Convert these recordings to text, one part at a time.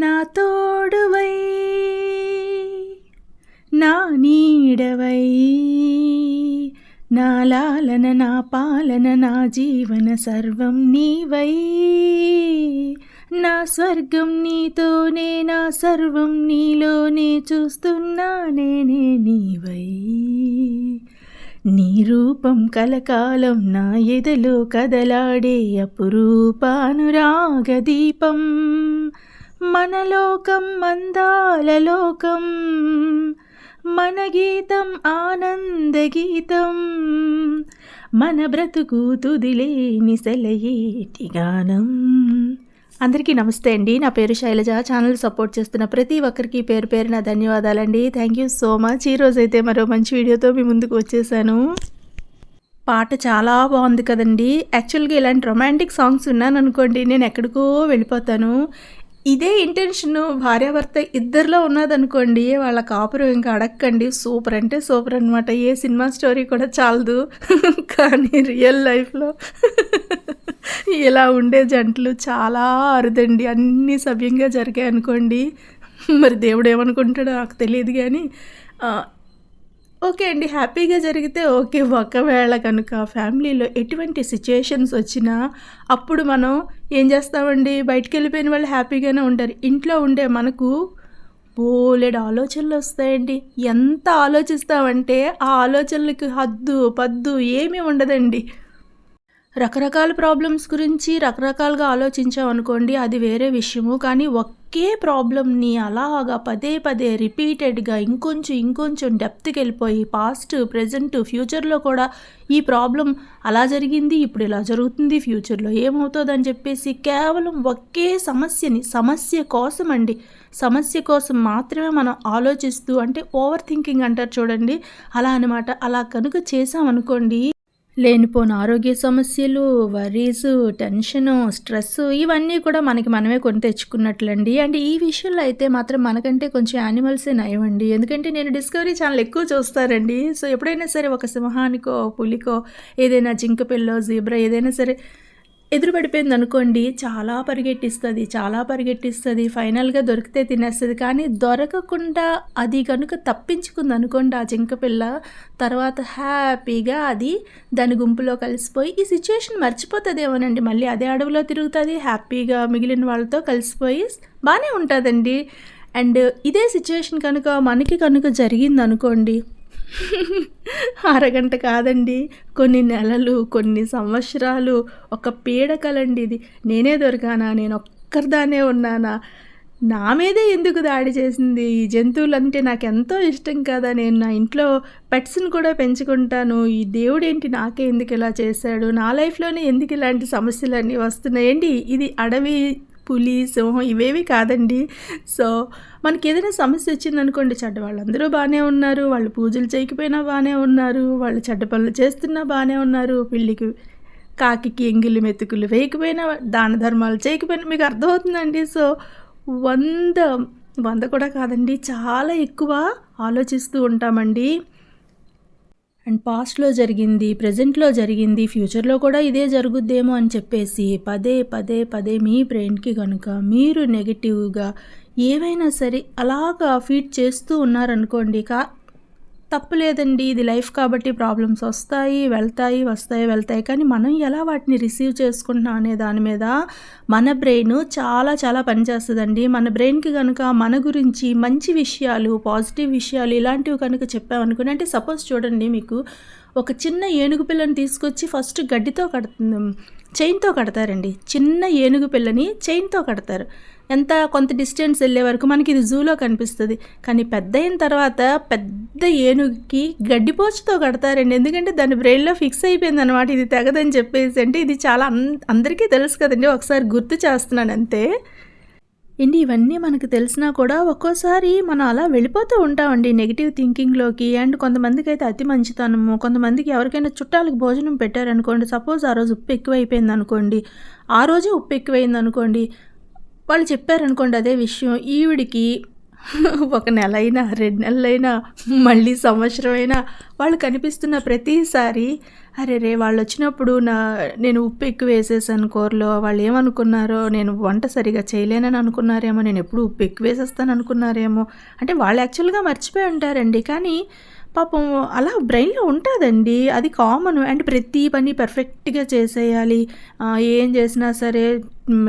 నా తోడువై నా నీడవై నా లాలన నా పాలన నా జీవన సర్వం నీవై. నా స్వర్గం నీతోనే నా సర్వం నీలోనే చూస్తున్నానే నీవై. నీ రూపం కలకాలం నా ఎదలో కదలాడే అపురూపానురాగ దీపం. మనలోకం మందాలలోకం మన గీతం ఆనంద గీతం మన బ్రతుకు తుదిలేని సెలయేటి గానం అందరికీ నమస్తే అండి. నా పేరు శైలజ. ఛానల్ సపోర్ట్ చేస్తున్న ప్రతి ఒక్కరికి పేరు పేరున ధన్యవాదాలండి. థ్యాంక్ యూ సో మచ్ ఈరోజైతే మరో మంచి వీడియోతో మీ ముందుకు వచ్చేసాను. పాట చాలా బాగుంది కదండి. యాక్చువల్గా ఇలాంటి రొమాంటిక్ సాంగ్స్ ఉన్నాను అనుకోండి నేను ఎక్కడికో వెళ్ళిపోతాను. ఇదే ఇంటెన్షన్ భార్యాభర్త ఇద్దరిలో ఉన్నదనుకోండి వాళ్ళ కాపురం ఇంకా అడక్కండి. సూపర్ అంటే సూపర్ అనమాట ఏ సినిమా స్టోరీ కూడా చాలదు. కానీ రియల్ లైఫ్లో ఇలా ఉండే జంటలు చాలా అరుదండి. అన్నీ సవ్యంగా జరిగాయి అనుకోండి మరి దేవుడు ఏమనుకుంటాడో నాకు తెలియదు కానీ ఓకే అండి హ్యాపీగా జరిగితే ఓకే. ఒకవేళ కనుక ఫ్యామిలీలో ఎటువంటి సిచ్యుయేషన్స్ వచ్చినా అప్పుడు మనం ఏం చేస్తామండి? బయటికి వెళ్ళిపోయిన వాళ్ళు హ్యాపీగానే ఉంటారు. ఇంట్లో ఉండే మనకు బోలెడు ఆలోచనలు వస్తాయండి. ఎంత ఆలోచిస్తామంటే ఆ ఆలోచనలకు హద్దు పద్దు ఏమీ ఉండదండి. రకరకాల ప్రాబ్లమ్స్ గురించి రకరకాలుగా ఆలోచించామనుకోండి అది వేరే విషయము. కానీ ఒకే ప్రాబ్లమ్ని అలాగా పదే పదే రిపీటెడ్గా ఇంకొంచెం ఇంకొంచెం డెప్త్కి వెళ్ళిపోయి పాస్ట్ ప్రజెంట్ ఫ్యూచర్లో కూడా ఈ ప్రాబ్లం అలా జరిగింది ఇప్పుడు ఇలా జరుగుతుంది ఫ్యూచర్లో ఏమవుతుందని చెప్పేసి కేవలం ఒకే సమస్యని సమస్య కోసం అండి. సమస్య కోసం మాత్రమే మనం ఆలోచిస్తూ అంటే ఓవర్ థింకింగ్ అంటారు చూడండి. అలా అనమాట అలా కనుక చేసామనుకోండి లేనిపోని ఆరోగ్య సమస్యలు వరీస్ టెన్షను స్ట్రెస్ ఇవన్నీ కూడా మనకి మనమే కొని తెచ్చుకున్నట్లండి. అండ్ ఈ విషయంలో అయితే మాత్రం మనకంటే కొంచెం యానిమల్సే నయమండి. ఎందుకంటే నేను డిస్కవరీ ఛానల్ ఎక్కువ చూస్తారండి సో ఎప్పుడైనా సరే ఒక సింహానికో పులికో ఏదైనా జింక పిల్లో జీబ్రా ఏదైనా సరే ఎదురు పడిపోయింది అనుకోండి చాలా పరిగెట్టిస్తుంది చాలా పరిగెట్టిస్తుంది ఫైనల్గా దొరికితే తినేస్తుంది. కానీ దొరకకుండా అది కనుక తప్పించుకుంది అనుకోండి ఆ జింక పిల్ల తర్వాత హ్యాపీగా అది దాని గుంపులో కలిసిపోయి ఈ సిచ్యుయేషన్ మర్చిపోతుందేమోనండి. మళ్ళీ అదే అడవిలో తిరుగుతుంది హ్యాపీగా మిగిలిన వాళ్ళతో కలిసిపోయి బాగానే ఉంటుందండి. అండ్ ఇదే సిచ్యుయేషన్ కనుక మనకి కనుక జరిగింది అనుకోండి అరగంట కాదండి. కొన్ని నెలలు కొన్ని సంవత్సరాలు ఒక పీడకలండి ఇది. నేనే దొరికానా? నేను ఒక్కరిదానే ఉన్నానా? నా మీదే ఎందుకు దాడి చేసింది? ఈ జంతువులంటే నాకు ఎంతో ఇష్టం కదా. నేను నా ఇంట్లో పెట్స్ని కూడా పెంచుకుంటాను. ఈ దేవుడు ఏంటి నాకే ఎందుకు ఇలా చేశాడు? నా లైఫ్లోనే ఎందుకు ఇలాంటి సమస్యలన్నీ వస్తున్నాయండి ఇది అడవి పులి సింహం ఇవేవి కాదండి. సో మనకి ఏదైనా సమస్య వచ్చిందనుకోండి చెడ్డ వాళ్ళందరూ బాగానే ఉన్నారు వాళ్ళు పూజలు చేయకపోయినా బాగానే ఉన్నారు వాళ్ళు చెడ్డ పనులు చేస్తున్నా బాగానే ఉన్నారు పిల్లికి కాకి ఎంగిలి మెతుకులు వేయకపోయినా దాన ధర్మాలు చేయకపోయినా మీకు అర్థమవుతుందండి. సో వంద వంద కూడా కాదండి చాలా ఎక్కువ ఆలోచిస్తూ ఉంటామండి. అండ్ పాస్ట్లో జరిగింది ప్రజెంట్లో జరిగింది ఫ్యూచర్లో కూడా ఇదే జరుగుద్దేమో అని చెప్పేసి పదే పదే పదే మీ బ్రెయిన్కి కనుక మీరు నెగిటివ్గా ఏవైనా సరే అలాగా ఫీడ్ చేస్తూ ఉన్నారనుకోండి కా తప్పులేదండి ఇది లైఫ్ కాబట్టి ప్రాబ్లమ్స్ వస్తాయి వెళ్తాయి వస్తాయి వెళ్తాయి. కానీ మనం ఎలా వాటిని రిసీవ్ చేసుకుంటున్నాం అనే దాని మీద మన బ్రెయిన్ చాలా చాలా పనిచేస్తుందండి మన బ్రెయిన్కి కనుక మన గురించి మంచి విషయాలు పాజిటివ్ విషయాలు ఇలాంటివి కనుక చెప్పామనుకుని అంటే సపోజ్ చూడండి మీకు ఒక చిన్న ఏనుగు పిల్లని తీసుకొచ్చి ఫస్ట్ గడ్డితో కడుతుంది. చైన్తో కడతారండి. చిన్న ఏనుగు పిల్లని చైన్తో కడతారు. ఎంత కొంత డిస్టెన్స్ వెళ్ళే వరకు మనకి ఇది జూలో కనిపిస్తుంది. కానీ పెద్ద అయిన తర్వాత పెద్ద ఏనుగుకి గడ్డిపోచుతో కడతారండి. ఎందుకంటే దాని బ్రెయిన్లో ఫిక్స్ అయిపోయింది అనమాట ఇది తెగదని చెప్పేసి అంటే ఇది చాలా అందరికీ తెలుసు కదండి. ఒకసారి గుర్తు చేస్తున్నాను అంతే. ఏంటి ఇవన్నీ మనకు తెలిసినా కూడా ఒక్కోసారి మనం అలా వెళ్ళిపోతూ ఉంటామండి నెగిటివ్ థింకింగ్లోకి అండ్ కొంతమందికి అయితే అతి మంచితనము. కొంతమందికి ఎవరికైనా చుట్టాలకు భోజనం పెట్టారనుకోండి సపోజ్ ఆ రోజు ఉప్పు ఎక్కువైపోయింది అనుకోండి ఆ రోజే ఉప్పు ఎక్కువైంది అనుకోండి వాళ్ళు చెప్పారనుకోండి అదే విషయం. ఈవిడికి ఒక నెల అయినా రెండు నెలలైనా మళ్ళీ సంవత్సరం అయినా వాళ్ళు కనిపిస్తున్న ప్రతిసారి అరే రే వాళ్ళు వచ్చినప్పుడు నా నేను ఉప్పు ఎక్కువ వేసేసాను కూరలో వాళ్ళు ఏమనుకున్నారో నేను వంట సరిగా చేయలేనని అనుకున్నారేమో నేను ఎప్పుడు ఉప్పు ఎక్కువ వేసేస్తాను అనుకున్నారేమో అంటే వాళ్ళు యాక్చువల్గా మర్చిపోయి ఉంటారండి. కానీ పాపం అలా బ్రెయిన్లో ఉంటుందండి. అది కామన్. అండ్ ప్రతి పని పర్ఫెక్ట్గా చేసేయాలి. ఏం చేసినా సరే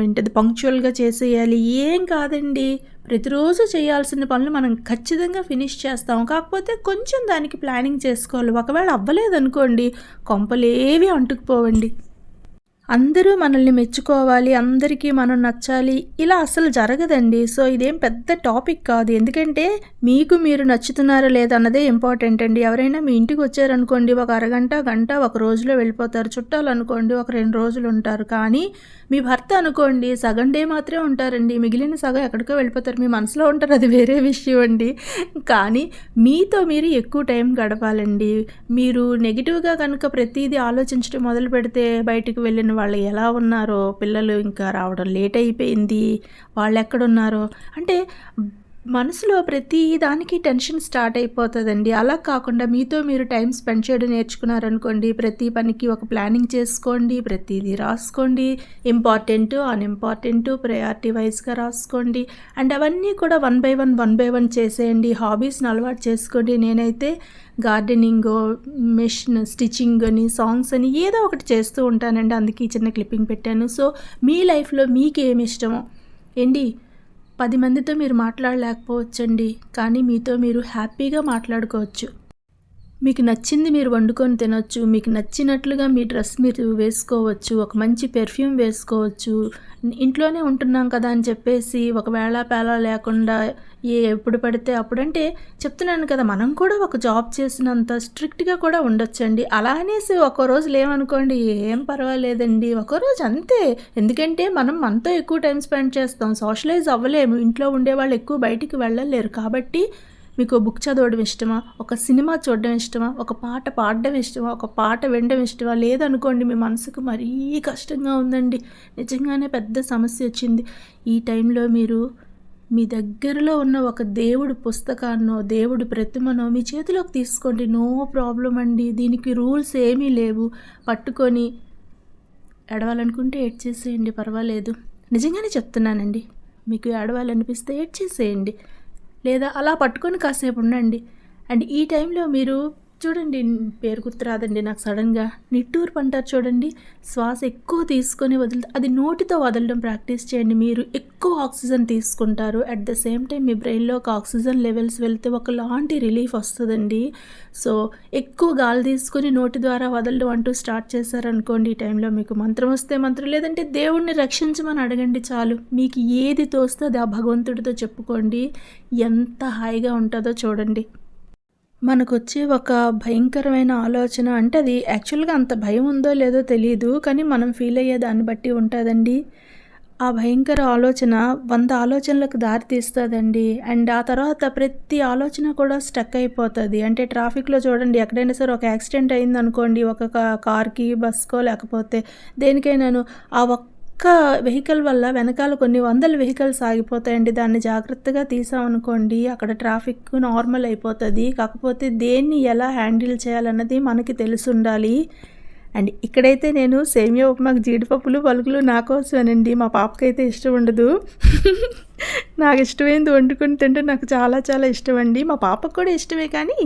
ఏంటది పంక్చువల్గా చేసేయాలి. ఏం కాదండి. ప్రతిరోజు చేయాల్సిన పనులు మనం ఖచ్చితంగా ఫినిష్ చేస్తాం. కాకపోతే కొంచెం దానికి ప్లానింగ్ చేసుకోవాలి. ఒకవేళ అవ్వలేదనుకోండి కొంపలేవి అంటుకుపోవండి. అందరూ మనల్ని మెచ్చుకోవాలి అందరికీ మనం నచ్చాలి. ఇలా అసలు జరగదండి. సో ఇదేం పెద్ద టాపిక్ కాదు. ఎందుకంటే మీకు మీరు నచ్చుతున్నారా లేదా అన్నదే ఇంపార్టెంట్ అండి. ఎవరైనా మీ ఇంటికి వచ్చారనుకోండి ఒక అరగంట గంట ఒక రోజులో వెళ్ళిపోతారు. చుట్టాలనుకోండి ఒక రెండు రోజులు ఉంటారు. కానీ మీ భర్త అనుకోండి సగం డే మాత్రమే ఉంటారండి. మిగిలిన సగం ఎక్కడికో వెళ్ళిపోతారు. మీ మనసులో ఉంటారు. అది వేరే విషయం అండి. కానీ మీతో మీరు ఎక్కువ టైం గడపాలండి. మీరు నెగిటివ్గా కనుక ప్రతిదీ ఆలోచించడం మొదలు పెడితే బయటకు వెళ్ళిన వాళ్ళు ఎలా ఉన్నారో పిల్లలు ఇంకా రావడం లేట్ అయిపోయింది వాళ్ళు ఎక్కడున్నారో. అంటే మనసులో ప్రతి దానికి టెన్షన్ స్టార్ట్ అయిపోతుందండి. అలా కాకుండా మీతో మీరు టైం స్పెండ్ చేయడం నేర్చుకున్నారనుకోండి ప్రతి పనికి ఒక ప్లానింగ్ చేసుకోండి ప్రతిదీ రాసుకోండి ఇంపార్టెంట్ అన్ఇంపార్టెంట్ ప్రయారిటీ వైజ్గా రాసుకోండి. అండ్ అవన్నీ కూడా one by one one by one చేసేయండి. హాబీస్ని అలవాటు చేసుకోండి. నేనైతే గార్డెనింగ్ మిషన్ స్టిచ్చింగ్ అని సాంగ్స్ అని ఏదో ఒకటి చేస్తూ ఉంటానండి. అందుకే ఈ చిన్న క్లిప్పింగ్ పెట్టాను. సో మీ లైఫ్లో మీకు ఏమి ఇష్టమో? ఏంటి? పది మందితో మీరు మాట్లాడలేకపోవచ్చండి. కానీ మీతో మీరు హ్యాపీగా మాట్లాడుకోవచ్చు. మీకు నచ్చింది మీరు వండుకొని తినొచ్చు మీకు నచ్చినట్లుగా మీ డ్రెస్ మీరు వేసుకోవచ్చు ఒక మంచి పెర్ఫ్యూమ్ వేసుకోవచ్చు ఇంట్లోనే ఉంటున్నాం కదా అని చెప్పేసి ఒకవేళ పేలా లేకుండా ఏ ఎప్పుడు పడితే అప్పుడంటే చెప్తున్నాను కదా మనం కూడా ఒక జాబ్ చేసినంత స్ట్రిక్ట్గా కూడా ఉండొచ్చండి. అలా అనేసి ఒక రోజు లేవనుకోండి ఏం పర్వాలేదండి. ఒక రోజు అంతే. ఎందుకంటే మనం మనతో ఎక్కువ టైం స్పెండ్ చేస్తాం. సోషలైజ్ అవ్వలేము. ఇంట్లో ఉండేవాళ్ళు ఎక్కువ బయటికి వెళ్ళలేరు. కాబట్టి మీకు బుక్ చదవడం ఇష్టమా? ఒక సినిమా చూడడం ఇష్టమా? ఒక పాట పాడడం ఇష్టమా? ఒక పాట వినడం ఇష్టమా? లేదనుకోండి మీ మనసుకు మరీ కష్టంగా ఉందండి. నిజంగానే పెద్ద సమస్య వచ్చింది. ఈ టైంలో మీరు మీ దగ్గరలో ఉన్న ఒక దేవుడు పుస్తకాన్నో దేవుడు ప్రతిమనో మీ చేతిలోకి తీసుకోండి. నో ప్రాబ్లం అండి. దీనికి రూల్స్ ఏమీ లేవు. పట్టుకొని ఏడవాలనుకుంటే ఏడ్చేసేయండి. పర్వాలేదు. నిజంగానే చెప్తున్నానండి. మీకు ఏడవాలనిపిస్తే ఏడ్చేసేయండి. లేదా అలా పట్టుకొని కాసేపు ఉండండి. అండ్ ఈ టైంలో మీరు చూడండి పేరు గుర్తురాదండి నాకు సడన్గా నిట్టూర్పు అంటారు చూడండి శ్వాస ఎక్కువ తీసుకొని వదులు అది నోటితో వదలడం ప్రాక్టీస్ చేయండి. మీరు ఎక్కువ ఆక్సిజన్ తీసుకుంటారు. అట్ ద సేమ్ టైం మీ బ్రెయిన్లో ఒక ఆక్సిజన్ లెవెల్స్ వెళ్తే ఒకలాంటి రిలీఫ్ వస్తుందండి. సో ఎక్కువ గాలి తీసుకొని నోటి ద్వారా వదలడం అంటూ స్టార్ట్ చేశారనుకోండి ఈ టైంలో మీకు మంత్రం వస్తే మంత్రం లేదంటే దేవుణ్ణి రక్షించమని అడగండి చాలు. మీకు ఏది తోస్తే అది ఆ భగవంతుడితో చెప్పుకోండి. ఎంత హాయిగా ఉంటుందో చూడండి. మనకొచ్చే ఒక భయంకరమైన ఆలోచన. అంటే అది యాక్చువల్గా అంత భయం ఉందో లేదో తెలియదు కానీ మనం ఫీల్ అయ్యే దాన్ని బట్టి ఉంటుందండి. ఆ భయంకర ఆలోచన వంద ఆలోచనలకు దారి తీస్తుందండి. అండ్ ఆ తర్వాత ప్రతి ఆలోచన కూడా స్టక్ అయిపోతుంది. అంటే ట్రాఫిక్లో చూడండి ఎక్కడైనా సరే ఒక యాక్సిడెంట్ అయింది అనుకోండి ఒక కార్కి బస్కో లేకపోతే దేనికైనాను ఆ ఒక్క వెహికల్ వల్ల వెనకాల కొన్ని వందల వెహికల్స్ ఆగిపోతాయండి. దాన్ని జాగ్రత్తగా తీసామనుకోండి అక్కడ ట్రాఫిక్ నార్మల్ అయిపోతుంది. కాకపోతే దేన్ని ఎలా హ్యాండిల్ చేయాలన్నది మనకి తెలిసి ఉండాలి అండ్ ఇక్కడైతే నేను సేమియా ఉప్మాకు జీడిపప్పులు పలుకులు నా కోసమేనండి. మా పాపకైతే ఇష్టం ఉండదు. నాకు ఇష్టమైంది వండుకొని తింటే నాకు చాలా చాలా ఇష్టం అండి. మా పాపకు కూడా ఇష్టమే కానీ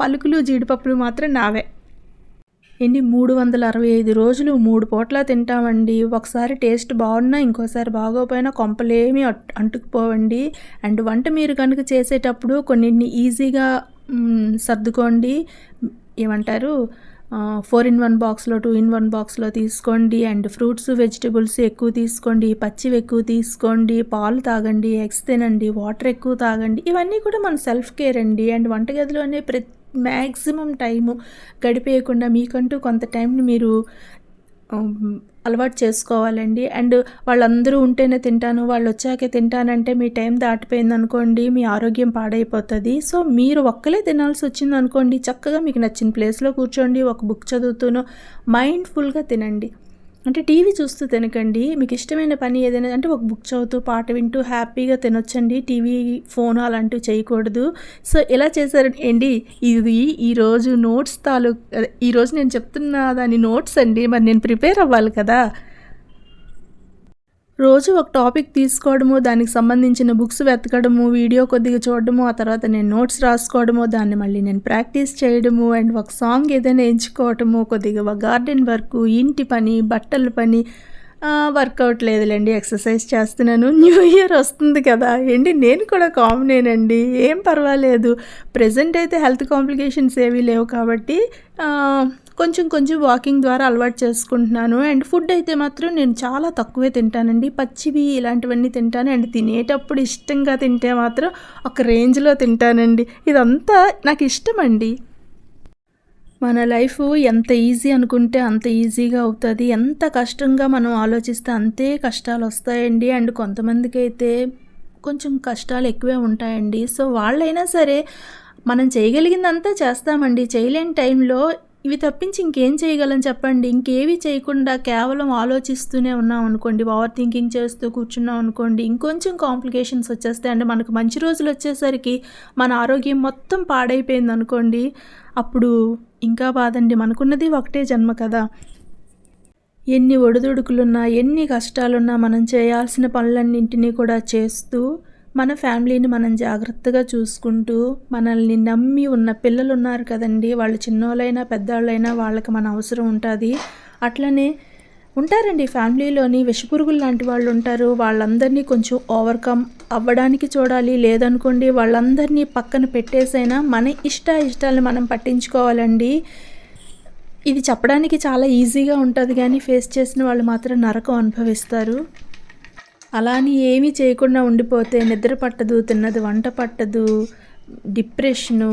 పలుకులు జీడిపప్పులు మాత్రం నావే. ఎన్ని మూడు వందల అరవై ఐదు రోజులు మూడు పూట్ల తింటామండి. ఒకసారి టేస్ట్ బాగున్నా ఇంకోసారి బాగోపోయినా కొంపలేమీ అంటుకుపోవండి. అండ్ వంట మీరు కనుక చేసేటప్పుడు కొన్నింటిని ఈజీగా సర్దుకోండి. ఏమంటారు? ఫోర్ ఇన్ వన్ బాక్స్లో టూ ఇన్ వన్ బాక్స్లో తీసుకోండి. అండ్ ఫ్రూట్స్ వెజిటబుల్స్ ఎక్కువ తీసుకోండి. పచ్చివి ఎక్కువ తీసుకోండి. పాలు తాగండి. ఎగ్స్ తినండి. వాటర్ ఎక్కువ తాగండి. ఇవన్నీ కూడా మన సెల్ఫ్ కేర్ అండి. అండ్ వంటగదిలోనే ప్రతి మ్యాక్సిమం టైము గడిపేయకుండా మీకంటూ కొంత టైంని మీరు అలవాటు చేసుకోవాలండి. అండ్ వాళ్ళందరూ ఉంటేనే తింటాను వాళ్ళు వచ్చాకే తింటానంటే మీ టైం దాటిపోయింది అనుకోండి మీ ఆరోగ్యం పాడైపోతుంది. సో మీరు ఒక్కలే తినాల్సి వచ్చింది అనుకోండి చక్కగా మీకు నచ్చిన ప్లేస్లో కూర్చోండి ఒక బుక్ చదువుతూనో మైండ్ఫుల్గా తినండి. అంటే టీవీ చూస్తూ తినకండి. మీకు ఇష్టమైన పని ఏదైనా అంటే ఒక బుక్ చదువుతూ పాట వింటూ హ్యాపీగా తినొచ్చండి. టీవీ ఫోన్ అలాంటివి చేయకూడదు. సో ఎలా చేశారు? ఏంటి? ఇది ఈరోజు నోట్స్ తాలూ ఈరోజు నేను చెప్తున్న దాని నోట్స్ అండి. మరి నేను ప్రిపేర్ అవ్వాలి కదా. రోజు ఒక టాపిక్ తీసుకోవడము దానికి సంబంధించిన బుక్స్ వెతకడము వీడియో కొద్దిగా చూడడము ఆ తర్వాత నేను నోట్స్ రాసుకోవడము దాన్ని మళ్ళీ నేను ప్రాక్టీస్ చేయడము అండ్ ఒక సాంగ్ ఏదైనా ఎంచుకోవటము కొద్దిగా గార్డెన్ వర్క్ ఇంటి పని బట్టల పని వర్కౌట్ లేదులేండి ఎక్సర్సైజ్ చేస్తున్నాను. న్యూ ఇయర్ వస్తుంది కదా. ఏంటి నేను కూడా కామనేనండి ఏం పర్వాలేదు. ప్రజెంట్ అయితే హెల్త్ కాంప్లికేషన్స్ ఏవీ లేవు కాబట్టి కొంచెం కొంచెం వాకింగ్ ద్వారా అలవాటు చేసుకుంటున్నాను. అండ్ ఫుడ్ అయితే మాత్రం నేను చాలా తక్కువే తింటానండి. పచ్చివి ఇలాంటివన్నీ తింటాను. అండ్ తినేటప్పుడు ఇష్టంగా తింటే మాత్రం ఒక రేంజ్లో తింటానండి. ఇదంతా నాకు ఇష్టం అండి మన లైఫ్ ఎంత ఈజీ అనుకుంటే అంత ఈజీగా అవుతుంది. ఎంత కష్టంగా మనం ఆలోచిస్తే అంతే కష్టాలు వస్తాయండి. అండ్ కొంతమందికి అయితే కొంచెం కష్టాలు ఎక్కువే ఉంటాయండి. సో వాళ్ళైనా సరే మనం చేయగలిగిందంతా చేస్తామండి. చేయలేని టైంలో ఇవి తప్పించి ఇంకేం చేయగలం చెప్పండి. ఇంకేవి చేయకుండా కేవలం ఆలోచిస్తూనే ఉన్నాం అనుకోండి. ఓవర్ థింకింగ్ చేస్తూ కూర్చున్నాం అనుకోండి. ఇంకొంచెం కాంప్లికేషన్స్ వచ్చేస్తాయి. అంటే మనకు మంచి రోజులు వచ్చేసరికి మన ఆరోగ్యం మొత్తం పాడైపోయింది అనుకోండి అప్పుడు ఇంకా బాధండి మనకున్నది ఒకటే జన్మ కదా. ఎన్ని ఒడిదుడుకులున్నా ఎన్ని కష్టాలున్నా మనం చేయాల్సిన పనులన్నింటినీ కూడా చేస్తూ మన ఫ్యామిలీని మనం జాగ్రత్తగా చూసుకుంటూ మనల్ని నమ్మి ఉన్న పిల్లలు ఉన్నారు కదండి. వాళ్ళు చిన్నోళ్ళైనా పెద్దవాళ్ళైనా వాళ్ళకి మన అవసరం ఉంటుంది. అట్లనే ఉంటారండి. ఫ్యామిలీలోని విషపురుగులు లాంటి వాళ్ళు ఉంటారు. వాళ్ళందరినీ కొంచెం ఓవర్కమ్ అవ్వడానికి చూడాలి. లేదనుకోండి వాళ్ళందరినీ పక్కన పెట్టేసైనా మన ఇష్ట ఇష్టాలను మనం పట్టించుకోవాలండి. ఇది చెప్పడానికి చాలా ఈజీగా ఉంటుంది కానీ ఫేస్ చేసిన వాళ్ళు మాత్రం నరకం అనుభవిస్తారు. అలా అని ఏమీ చేయకుండా ఉండిపోతే నిద్ర పట్టదు తిన్నది వంట పట్టదు డిప్రెషను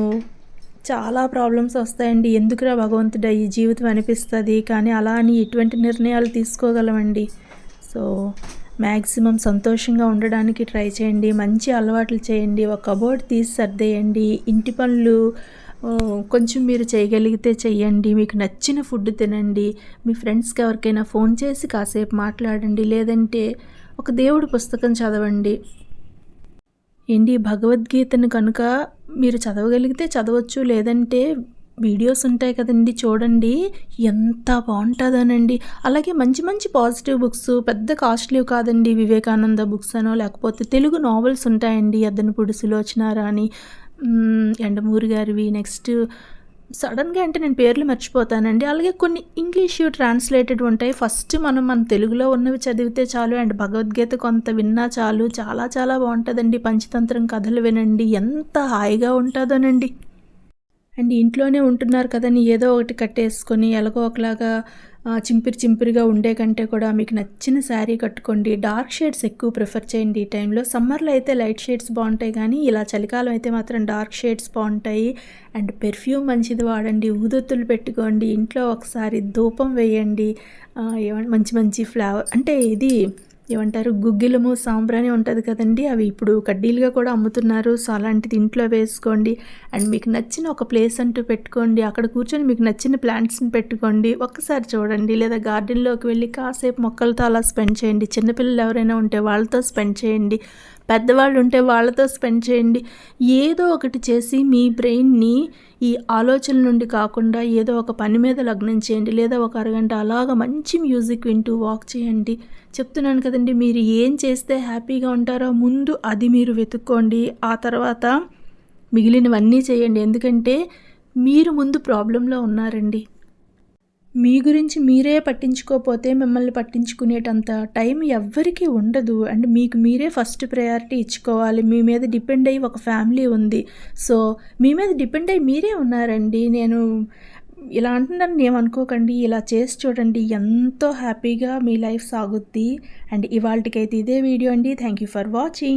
చాలా ప్రాబ్లమ్స్ వస్తాయండి. ఎందుకురా భగవంతుడా ఈ జీవితం అనిపిస్తుంది? కానీ అలా అని ఎటువంటి నిర్ణయాలు తీసుకోగలమండి. సో మ్యాక్సిమం సంతోషంగా ఉండడానికి ట్రై చేయండి. మంచి అలవాట్లు చేయండి. ఒక కబోర్డ్ తీసి సర్దేయండి. ఇంటి పనులు కొంచెం మీరు చేయగలిగితే చెయ్యండి. మీకు నచ్చిన ఫుడ్ తినండి. మీ ఫ్రెండ్స్కి ఎవరికైనా ఫోన్ చేసి కాసేపు మాట్లాడండి. లేదంటే ఒక దేవుడి పుస్తకం చదవండి. ఏంటి? భగవద్గీతను కనుక మీరు చదవగలిగితే చదవచ్చు లేదంటే వీడియోస్ ఉంటాయి కదండి చూడండి. ఎంత బాగుంటుందోనండి. అలాగే మంచి మంచి పాజిటివ్ బుక్స్ పెద్ద కాస్ట్లీ కాదండి వివేకానంద బుక్స్ అనో లేకపోతే తెలుగు నావెల్స్ ఉంటాయండి. అద్దనపూడి సులోచన అని ఎండమూరి గారివి నెక్స్ట్ సడన్గా అంటే నేను పేర్లు మర్చిపోతానండి. అలాగే కొన్ని ఇంగ్లీష్ ట్రాన్స్లేటెడ్ ఉంటాయి. ఫస్ట్ మనం మన తెలుగులో ఉన్నవి చదివితే చాలు. అండ్ భగవద్గీత కొంత విన్నా చాలు. చాలా చాలా బాగుంటుందండి. పంచతంత్రం కథలు వినండి. ఎంత హాయిగా ఉంటుందోనండి. అండ్ ఇంట్లోనే ఉంటున్నారు కదని ఏదో ఒకటి కట్టేసుకొని ఎలాగో ఒకలాగా చింపిరి చింపిరిగా ఉండే కంటే కూడా మీకు నచ్చిన శారీ కట్టుకోండి. డార్క్ షేడ్స్ ఎక్కువ ప్రిఫర్ చేయండి ఈ టైంలో సమ్మర్లో అయితే లైట్ షేడ్స్ బాగుంటాయి కానీ ఇలా చలికాలం అయితే మాత్రం డార్క్ షేడ్స్ బాగుంటాయి. అండ్ పెర్ఫ్యూమ్ మంచిది వాడండి. ఊదొత్తులు పెట్టుకోండి. ఇంట్లో ఒకసారి ధూపం వేయండి. ఏమంటే మంచి మంచి ఫ్లేవర్ అంటే ఇది ఏమంటారు గుగ్గిలము సాంబ్రాని ఉంటుంది కదండి అవి ఇప్పుడు కడ్డీలుగా కూడా అమ్ముతున్నారు. సో అలాంటిది ఇంట్లో వేసుకోండి. అండ్ మీకు నచ్చిన ఒక ప్లేస్ అంటూ పెట్టుకోండి. అక్కడ కూర్చొని మీకు నచ్చిన ప్లాంట్స్ని పెట్టుకోండి. ఒక్కసారి చూడండి. లేదా గార్డెన్లోకి వెళ్ళి కాసేపు మొక్కలతో అలా స్పెండ్ చేయండి. చిన్నపిల్లలు ఎవరైనా ఉంటే వాళ్ళతో స్పెండ్ చేయండి. పెద్దవాళ్ళు ఉంటే వాళ్ళతో స్పెండ్ చేయండి. ఏదో ఒకటి చేసి మీ బ్రెయిన్ని ఈ ఆలోచన నుండి కాకుండా ఏదో ఒక పని మీద లగ్నం చేయండి. లేదా ఒక అరగంట అలాగ మంచి మ్యూజిక్ వింటూ వాక్ చేయండి. చెప్తున్నాను కదండి మీరు ఏం చేస్తే హ్యాపీగా ఉంటారో ముందు అది మీరు వెతుక్కోండి. ఆ తర్వాత మిగిలినవన్నీ చేయండి. ఎందుకంటే మీరు ముందు ప్రాబ్లంలో ఉన్నారండి. మీ గురించి మీరే పట్టించుకోకపోతే మిమ్మల్ని పట్టించుకునేటంత టైం ఎవ్వరికీ ఉండదు. అండ్ మీకు మీరే ఫస్ట్ ప్రయారిటీ ఇచ్చుకోవాలి. మీ మీద డిపెండ్ అయ్యి ఒక ఫ్యామిలీ ఉంది. సో మీ మీద డిపెండ్ అయ్యి మీరే ఉన్నారండి. నేను ఇలా అంటున్నాను ఏమనుకోకండి ఇలా చేసి చూడండి. ఎంతో హ్యాపీగా మీ లైఫ్ సాగుద్ది. అండ్ ఇవాళకైతే ఇదే వీడియో అండి. Thank you for watching.